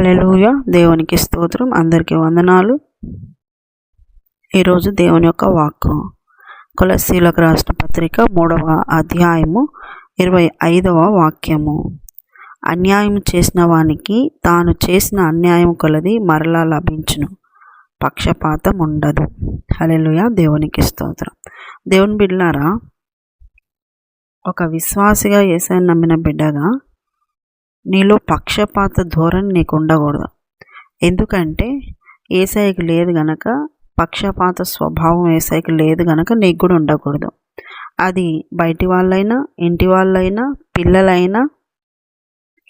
Hallelujah దేవునికి స్తోత్రం. అందరికీ వందనాలు. ఈరోజు దేవుని యొక్క వాక్కు. కులశీలకు రాసిన పత్రిక మూడవ అధ్యాయము ఇరవై ఐదవ వాక్యము. అన్యాయం చేసిన వానికి తాను చేసిన అన్యాయం కొలది మరలా లభించును. పక్షపాతం ఉండదు. హలెలుయ దేవునికి స్తోత్రం. దేవుని బిడ్డారా ఒక విశ్వాసిగా ఏసైనా నమ్మిన బిడ్డగా నీలో పక్షపాత ధోరణి నీకు ఉండకూడదు ఎందుకంటే ఏసైకి లేదు గనక పక్షపాత స్వభావం ఏసైకి లేదు గనక నీకు కూడా ఉండకూడదు. అది బయటి వాళ్ళైనా ఇంటి వాళ్ళైనా పిల్లలైనా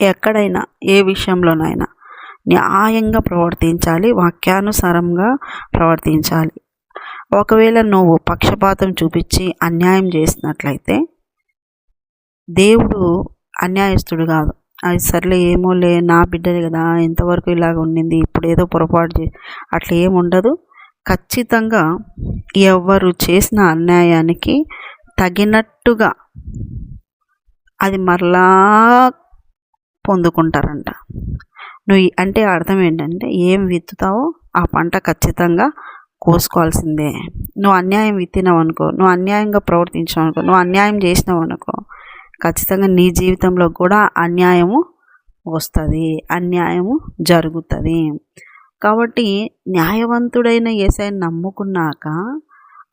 ఎక్కడైనా ఏ విషయంలోనైనా న్యాయంగా ప్రవర్తించాలి వాక్యానుసారంగా ప్రవర్తించాలి. ఒకవేళ నువ్వు పక్షపాతం చూపించి అన్యాయం చేసినట్లయితే దేవుడు అన్యాయస్తుడు కాదు. అది సర్లే ఏమో లే నా బిడ్డది కదా ఎంతవరకు ఇలాగ ఉండింది ఇప్పుడు ఏదో పొరపాటు చే అట్లా ఏమి ఉండదు. ఖచ్చితంగా ఎవరు చేసిన అన్యాయానికి తగినట్టుగా అది మరలా పొందుకుంటారంట. నువ్వు అంటే అర్థం ఏంటంటే ఏం విత్తుతావో ఆ పంట ఖచ్చితంగా కోసుకోవాల్సిందే. నువ్వు అన్యాయం విత్తినావు అనుకో నువ్వు అన్యాయంగా ప్రవర్తించావు అనుకో నువ్వు అన్యాయం చేసినావు అనుకో ఖచ్చితంగా నీ జీవితంలో కూడా అన్యాయము వస్తుంది అన్యాయము జరుగుతుంది. కాబట్టి న్యాయవంతుడైన ఏసైని నమ్ముకున్నాక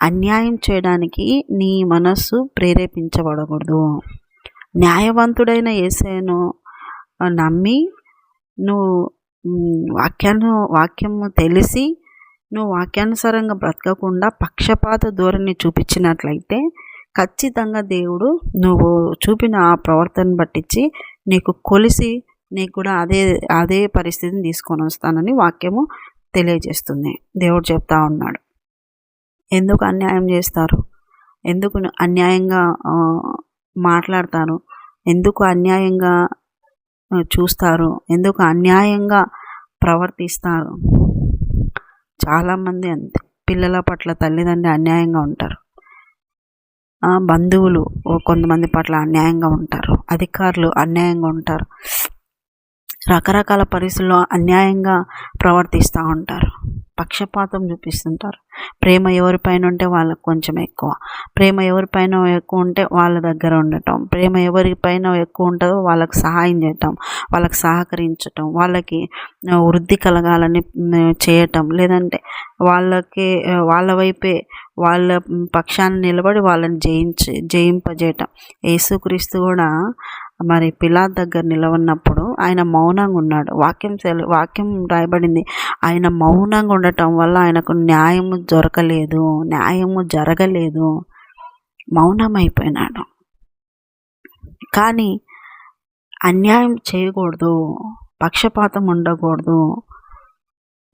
అన్యాయం చేయడానికి నీ మనస్సు ప్రేరేపించబడకూడదు. న్యాయవంతుడైన ఏసైను నమ్మి నువ్వు వాక్యాను వాక్యము తెలిసి నువ్వు వాక్యానుసారంగా బ్రతకకుండా పక్షపాత ధోరణి చూపించినట్లయితే ఖచ్చితంగా దేవుడు నువ్వు చూపిన ఆ ప్రవర్తన పట్టించి నీకు కొలిసి నీకు కూడా అదే అదే పరిస్థితిని తీసుకొని వస్తానని వాక్యము తెలియజేస్తుంది. దేవుడు చెప్తా ఉన్నాడు. ఎందుకు అన్యాయం చేస్తారు? ఎందుకు అన్యాయంగా మాట్లాడతారు? ఎందుకు అన్యాయంగా చూస్తారు? ఎందుకు అన్యాయంగా ప్రవర్తిస్తారు? చాలామంది అంతే. పిల్లల పట్ల తల్లిదండ్రి అన్యాయంగా ఉంటారు. బంధువులు కొంతమంది పట్ల అన్యాయంగా ఉంటారు. అధికారులు అన్యాయంగా ఉంటారు. రకరకాల పరిస్థితుల్లో అన్యాయంగా ప్రవర్తిస్తూ ఉంటారు. పక్షపాతం చూపిస్తుంటారు. ప్రేమ ఎవరిపైన ఉంటే వాళ్ళకు కొంచెం ఎక్కువ. ప్రేమ ఎవరిపైన ఎక్కువ ఉంటే వాళ్ళ దగ్గర ఉండటం. ప్రేమ ఎవరిపైన ఎక్కువ ఉంటుందో వాళ్ళకి సహాయం చేయటం వాళ్ళకి సహకరించటం వాళ్ళకి వృద్ధి కలగాలని చేయటం. లేదంటే వాళ్ళకి వాళ్ళ వైపే వాళ్ళ పక్షాన్ని నిలబడి వాళ్ళని జయించి జయింపజేయటం. యేసుక్రీస్తు కూడా మరి పిలా దగ్గర నిలవన్నప్పుడు ఆయన మౌనంగా ఉన్నాడు. వాక్యం వాక్యం రాయబడింది. ఆయన మౌనంగా ఉండటం వల్ల ఆయనకు న్యాయము దొరకలేదు న్యాయము జరగలేదు. మౌనమైపోయినాడు. కానీ అన్యాయం చేయకూడదు పక్షపాతం ఉండకూడదు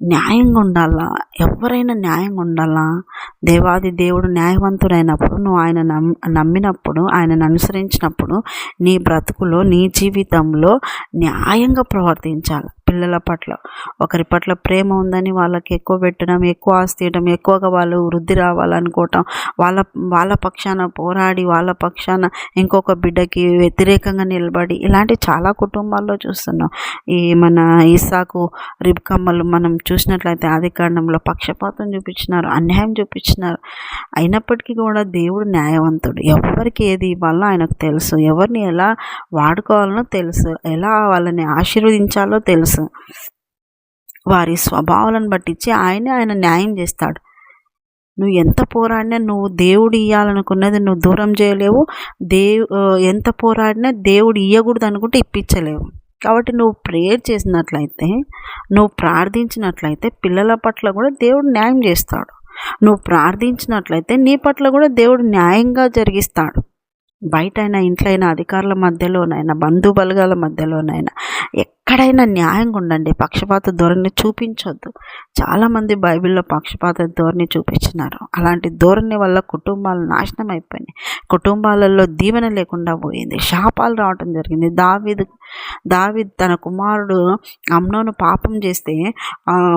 న్యాయంగా ఉండాలా? ఎవరైనా న్యాయంగా ఉండాలా? దేవాది దేవుడు న్యాయవంతుడైనప్పుడు నువ్వు ఆయన నమ్మినప్పుడు ఆయనను అనుసరించినప్పుడు నీ బ్రతుకులో నీ జీవితంలో న్యాయంగా ప్రవర్తించాలి? పిల్లల పట్ల. ఒకరి పట్ల ప్రేమ ఉందని వాళ్ళకి ఎక్కువ పెట్టడం ఎక్కువ ఆస్తి ఇవ్వడం ఎక్కువగా వాళ్ళు వృద్ధి రావాలనుకోవటం వాళ్ళ వాళ్ళ పక్షాన పోరాడి వాళ్ళ పక్షాన ఇంకొక బిడ్డకి వ్యతిరేకంగా నిలబడి ఇలాంటి చాలా కుటుంబాల్లో చూస్తున్నాం. ఈ మన ఇసాకు రిబ్కమ్మలు మనం చూసినట్లయితే ఆది కారణంలో పక్షపాతం చూపించినారు అన్యాయం చూపించినారు. అయినప్పటికీ కూడా దేవుడు న్యాయవంతుడు. ఎవరికి ఏది ఇవ్వాలో ఆయనకు తెలుసు. ఎవరిని ఎలా వాడుకోవాలనో తెలుసు. ఎలా వాళ్ళని ఆశీర్వదించాలో తెలుసు. వారి స్వభావాలను బట్టించి ఆయనే ఆయన న్యాయం చేస్తాడు. నువ్వు ఎంత పోరాడినా నువ్వు దేవుడు ఇవ్వాలనుకున్నది నువ్వు దూరం చేయలేవు. దేవు ఎంత పోరాడినా దేవుడు ఇవ్వకూడదు అనుకుంటే ఇప్పించలేవు. కాబట్టి నువ్వు ప్రేయర్ చేసినట్లయితే నువ్వు ప్రార్థించినట్లయితే పిల్లల పట్ల కూడా దేవుడు న్యాయం చేస్తాడు. నువ్వు ప్రార్థించినట్లయితే నీ పట్ల కూడా దేవుడు న్యాయంగా జరిగిస్తాడు. బయట అయినా ఇంట్లో అయినా అధికారుల మధ్యలోనైనా బంధు బలగాల మధ్యలోనైనా ఎక్కడైనా న్యాయంగా ఉండండి. పక్షపాత ధోరణి చూపించొద్దు. చాలామంది బైబిల్లో పక్షపాత ధోరణి చూపించినారు అలాంటి ధోరణి వల్ల కుటుంబాలు నాశనం అయిపోయినాయి. కుటుంబాలలో దీవెన లేకుండా పోయింది. శాపాలు రావటం జరిగింది. దావిద్ దావిద్ తన కుమారుడు అమ్నోను పాపం చేస్తే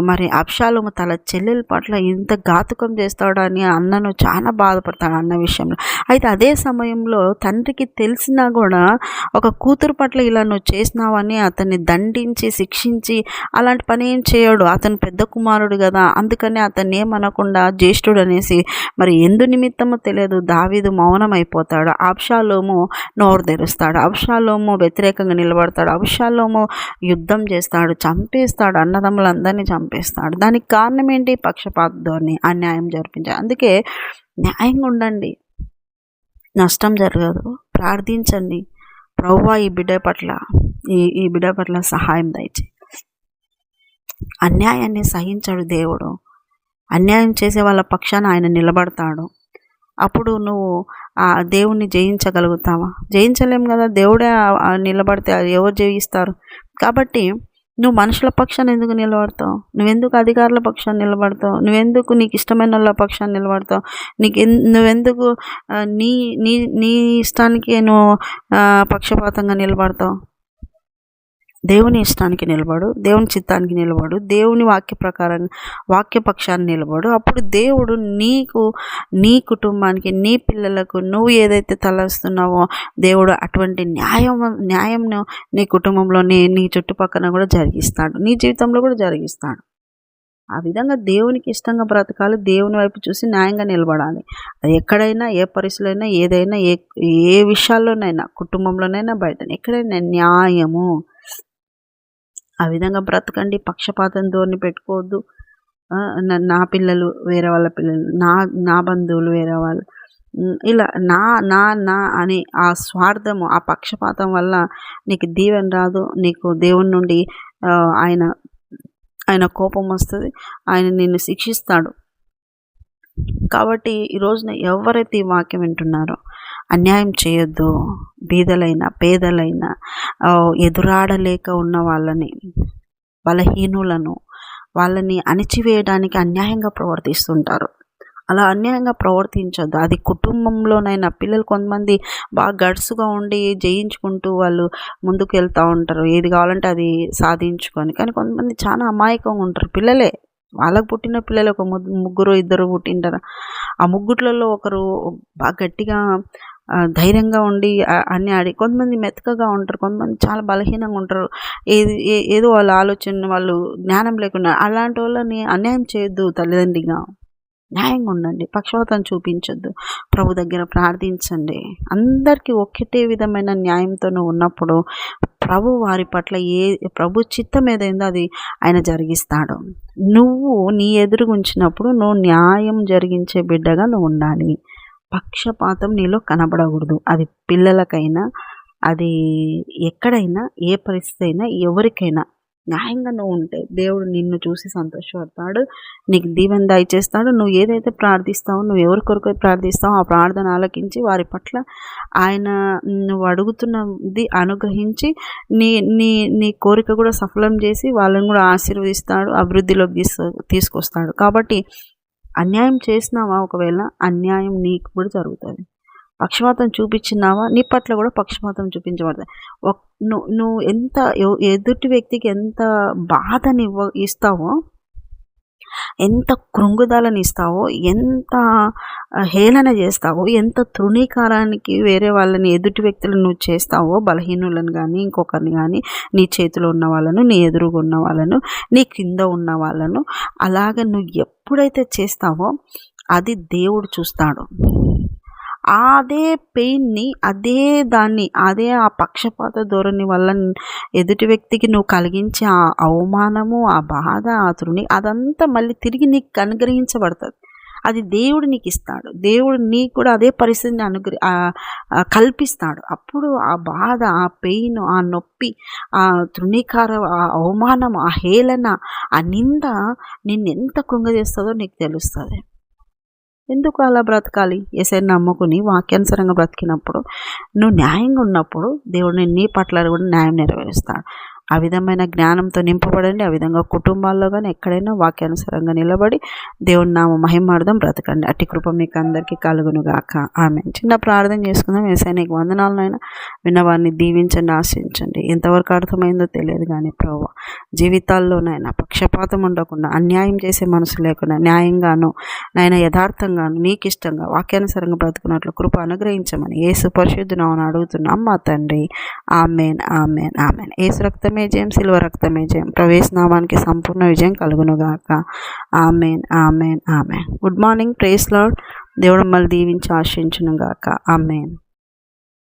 మరి అప్షాలము తన చెల్లెల పట్ల ఇంత ఘాతుకం చేస్తాడని అన్నను చాలా బాధపడతాడు అన్న విషయంలో. అయితే అదే సమయంలో తండ్రికి తెలిసినా కూడా ఒక కూతురు పట్ల ఇలా నువ్వు చేసినావని అతను అతన్ని దండించి శిక్షించి అలాంటి పని ఏం చేయడు. అతను పెద్ద కుమారుడు కదా. అందుకని అతన్ని ఏమనకుండా జ్యేష్ఠుడు అనేసి మరి ఎందు నిమిత్తమో తెలియదు. దావీదు మౌనం అయిపోతాడు అబ్షాలోము నోరు తెరుస్తాడు. అబ్షాలోము వ్యతిరేకంగా నిలబడతాడు. అబ్షాలోము యుద్ధం చేస్తాడు చంపేస్తాడు అన్నదమ్ములందరినీ చంపేస్తాడు. దానికి కారణం ఏంటి? పక్షపాత ధోరణి అన్యాయం జరిపించాడు అందుకే న్యాయంగా ఉండండి. నష్టం జరగదు. ప్రార్థించండి. ప్రవ్వ ఈ బిడ్డ పట్ల ఈ ఈ బిడ్డ పట్ల సహాయం దయచే అన్యాయాన్ని సహించాడు దేవుడు. అన్యాయం చేసే వాళ్ళ పక్షాన ఆయన నిలబడతాడు. అప్పుడు నువ్వు ఆ దేవుణ్ణి జయించగలుగుతావా? జయించలేం కదా? దేవుడే నిలబడితే అది ఎవరు జయిస్తారు? కాబట్టి నువ్వు మనుషుల పక్షాన్ని ఎందుకు నిలబడతావు? నువ్వెందుకు అధికారుల పక్షాన్ని నిలబడతావు? నువ్వెందుకు నీకు ఇష్టమైన వాళ్ళ పక్షాన్ని నిలబడతావు? నీకు నువ్వెందుకు నీ నీ నీ ఇష్టానికి నువ్వు పక్షపాతంగా నిలబడతావు? దేవుని ఇష్టానికి నిలబడు దేవుని చిత్తానికి నిలబడు దేవుని వాక్య ప్రకారం వాక్య పక్షాన్ని నిలబడు. అప్పుడు దేవుడు నీకు నీ కుటుంబానికి నీ పిల్లలకు నువ్వు ఏదైతే తలస్తున్నావో దేవుడు అటువంటి న్యాయం న్యాయంను నీ కుటుంబంలో నీ నీ చుట్టుపక్కన కూడా జరిగిస్తాడు. నీ జీవితంలో కూడా జరిగిస్తాడు. ఆ విధంగా దేవునికి ఇష్టంగా బ్రతకాలి దేవుని వైపు చూసి న్యాయంగా నిలబడాలి. అది ఎక్కడైనా ఏ పరిస్థితుల్లో అయినా ఏదైనా ఏ ఏ విషయాల్లోనైనా కుటుంబంలోనైనా బయట ఎక్కడైనా న్యాయము. ఆ విధంగా బ్రతకండి పక్షపాతం ధోరణి పెట్టుకోవద్దు. నా- పిల్లలు వేరే వాళ్ళ పిల్లలు నా నా బంధువులు వేరే వాళ్ళు. ఇలా నా నా నా అని ఆ స్వార్థము ఆ పక్షపాతం వల్ల నీకు దీవెన రాదు. నీకు దేవుని నుండి ఆయన ఆయన కోపం వస్తుంది. ఆయన నిన్ను శిక్షిస్తాడు. కాబట్టి ఈ రోజున ఎవరైతే ఈ వాక్యం వింటున్నారో అన్యాయం చేయొద్దు. బీదలైన పేదలైన ఎదురాడలేక ఉన్న వాళ్ళని బలహీనులను వాళ్ళని అణిచివేయడానికి అన్యాయంగా ప్రవర్తిస్తుంటారు. అలా అన్యాయంగా ప్రవర్తించొద్దు. అది కుటుంబంలోనైనా పిల్లలు కొంతమంది బాగా గడుసుగా ఉండి జయించుకుంటూ వాళ్ళు ముందుకు వెళ్తూ ఉంటారు. ఏది కావాలంటే అది సాధించుకొని. కానీ కొంతమంది చాలా అమాయకంగా ఉంటారు. పిల్లలే వాళ్ళకు పుట్టిన పిల్లలు ఒక ముగ్గురు ఇద్దరు పుట్టింటారు? ఆ ముగ్గుట్లలో ఒకరు బాగా గట్టిగా ధైర్యంగా ఉండి అన్ని ఆడి కొంతమంది మెతకగా ఉంటారు కొంతమంది చాలా బలహీనంగా ఉంటారు. ఏది ఏ- ఏదో వాళ్ళ ఆలోచన వాళ్ళు జ్ఞానం లేకుండా అలాంటి వాళ్ళని అన్యాయం చేయొద్దు తల్లిదండ్రిగా. న్యాయంగా ఉండండి పక్షపాతం చూపించొద్దు. ప్రభు దగ్గర ప్రార్థించండి. అందరికీ ఒక్కటే విధమైన న్యాయంతోనూ ఉన్నప్పుడు ప్రభు వారి పట్ల ఏ ప్రభు చిత్తం ఏదైందో అది ఆయన జరిగిస్తాడు. నువ్వు నీ ఎదురు ఉంచినప్పుడు నువ్వు న్యాయం జరిగించే బిడ్డగా నువ్వు ఉండాలి. పక్షపాతం నీలో కనబడకూడదు. అది పిల్లలకైనా అది ఎక్కడైనా ఏ పరిస్థితి అయినా ఎవరికైనా. న్యాయంగా నువ్వు ఉంటే దేవుడు నిన్ను చూసి సంతోషపడతాడు. నీకు దీవెన దయచేస్తాడు. నువ్వు ఏదైతే ప్రార్థిస్తావో నువ్వు ఎవరి కొరకు ప్రార్థిస్తావో ఆ ప్రార్థన ఆలకించి వారి పట్ల ఆయన నువ్వు అడుగుతున్నది అనుగ్రహించి నీ నీ నీ కోరిక కూడా సఫలం చేసి వాళ్ళని కూడా ఆశీర్వదిస్తాడు అభివృద్ధిలోకి తీసు తీసుకొస్తాడు. కాబట్టి అన్యాయం చేసినావా ఒకవేళ? అన్యాయం నీకు కూడా జరుగుతుంది. పక్షపాతం చూపించినావా? నీ పట్ల కూడా పక్షపాతం చూపించబడుతుంది ఒక్- నువ్వు నువ్వు ఎంత ఎదుటి వ్యక్తికి ఎంత బాధని ఇవ్వ ఇస్తావో ఎంత కృంగుదలని ఇస్తావో ఎంత హేళన చేస్తావో ఎంత తృణీకారానికి వేరే వాళ్ళని ఎదుటి వ్యక్తులను నువ్వు చేస్తావో బలహీనులను కానీ ఇంకొకరిని కానీ నీ చేతిలో ఉన్న వాళ్ళను నీ ఎదురుగా ఉన్న వాళ్ళను నీ కింద ఉన్న వాళ్ళను అలాగ నువ్వు ఎప్పుడైతే చేస్తావో అది దేవుడు చూస్తాడు. అదే పెయిన్ని అదే దాన్ని అదే ఆ పక్షపాత ధోరణి వల్ల ఎదుటి వ్యక్తికి నువ్వు కలిగించే ఆ అవమానము ఆ బాధ ఆ తృణి అదంతా మళ్ళీ తిరిగి నీకు అనుగ్రహించబడుతుంది. అది దేవుడు నీకు ఇస్తాడు దేవుడు నీకు కూడా అదే పరిస్థితిని అనుగ్ర కల్పిస్తాడు. అప్పుడు ఆ బాధ ఆ పెయిన్ ఆ నొప్పి ఆ తృణీకార ఆ అవమానం ఆ హేళన ఆ నింద నిన్ను ఎంత కృంగజేస్తుందో నీకు తెలుస్తుంది. ఎందుకు అలా బ్రతకాలి? ఎసైని నమ్ముకుని వాక్యానుసరంగా బ్రతికినప్పుడు నువ్వు న్యాయంగా ఉన్నప్పుడు దేవుడు నీ పట్ల కూడా న్యాయం నెరవేరుస్తాడు. ఆ విధమైన జ్ఞానంతో నింపబడండి. ఆ విధంగా కుటుంబాల్లో కానీ ఎక్కడైనా వాక్యానుసరంగా నిలబడి దేవుని నామ మహిమార్థం బ్రతకండి. అట్టి కృప మీకు అందరికీ కలుగునుగాక. ఆమె చిన్న ప్రార్థన చేసుకుందాం. వ్యవసాయానికి వందనాలనైనా విన్నవారిని దీవించండి ఆశించండి. ఎంతవరకు అర్థమైందో తెలియదు కానీ ప్రభు జీవితాల్లోనైనా పక్షపాతం ఉండకుండా అన్యాయం చేసే మనసు లేకుండా న్యాయంగాను నాయన యథార్థంగాను నీకు ఇష్టంగా వాక్యానుసరంగా బ్రతుకున్నట్లు కృప అనుగ్రహించమని ఏసు పరిశుద్ధునామని అడుగుతున్నాం. మా తండ్రి. Amen amen amen. ఏసు రక్తం రక్తమే జయం సిల్వ రక్తమే జయం. ప్రవేశనామానికి సంపూర్ణ విజయం కలుగునుగాక. Amen amen amen. Good morning praise Lord దేవుడు మళ్ళీ దీవించి ఆశించునుగాక. ఆమెన్.